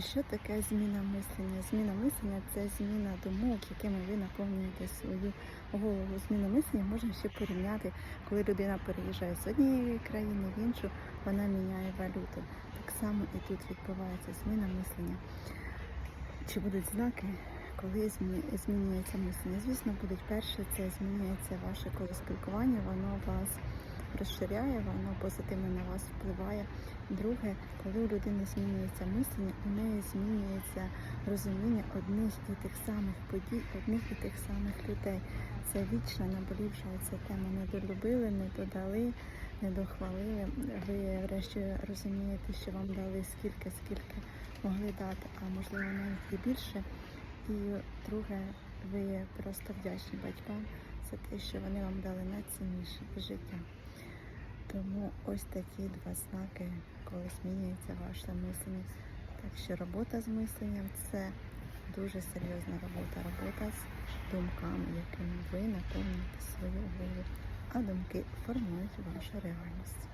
Що таке зміна мислення? Зміна мислення це зміна думок, якими ви наповнюєте свою голову. Зміну мислення можна ще порівняти, коли людина переїжджає з однієї країни в іншу, вона міняє валюту. Так само і тут відбувається зміна мислення. Чи будуть знаки, коли змі- змінюється мислення? Звісно, будуть перше, це змінюється ваше коло спілкування, воно вас розширяє, воно позитивно на вас впливає. Друге, коли у людини змінюється мислення, у неї змінюється розуміння одних і тих самих подій, одних і тих самих людей. Це вічна наболівша ця тема. Не долюбили, не додали, не дохвалили. Ви врешті розумієте, що вам дали скільки, скільки могли дати, а можливо навіть і більше. І друге, ви просто вдячні батькам за те, що вони вам дали найцінніше життя. Тому ось такі два знаки, коли змінюється ваше мислення. Так що робота з мисленням це дуже серйозна робота. Робота з думками, якими ви наповнюєте свою голову, а думки формують вашу реальність.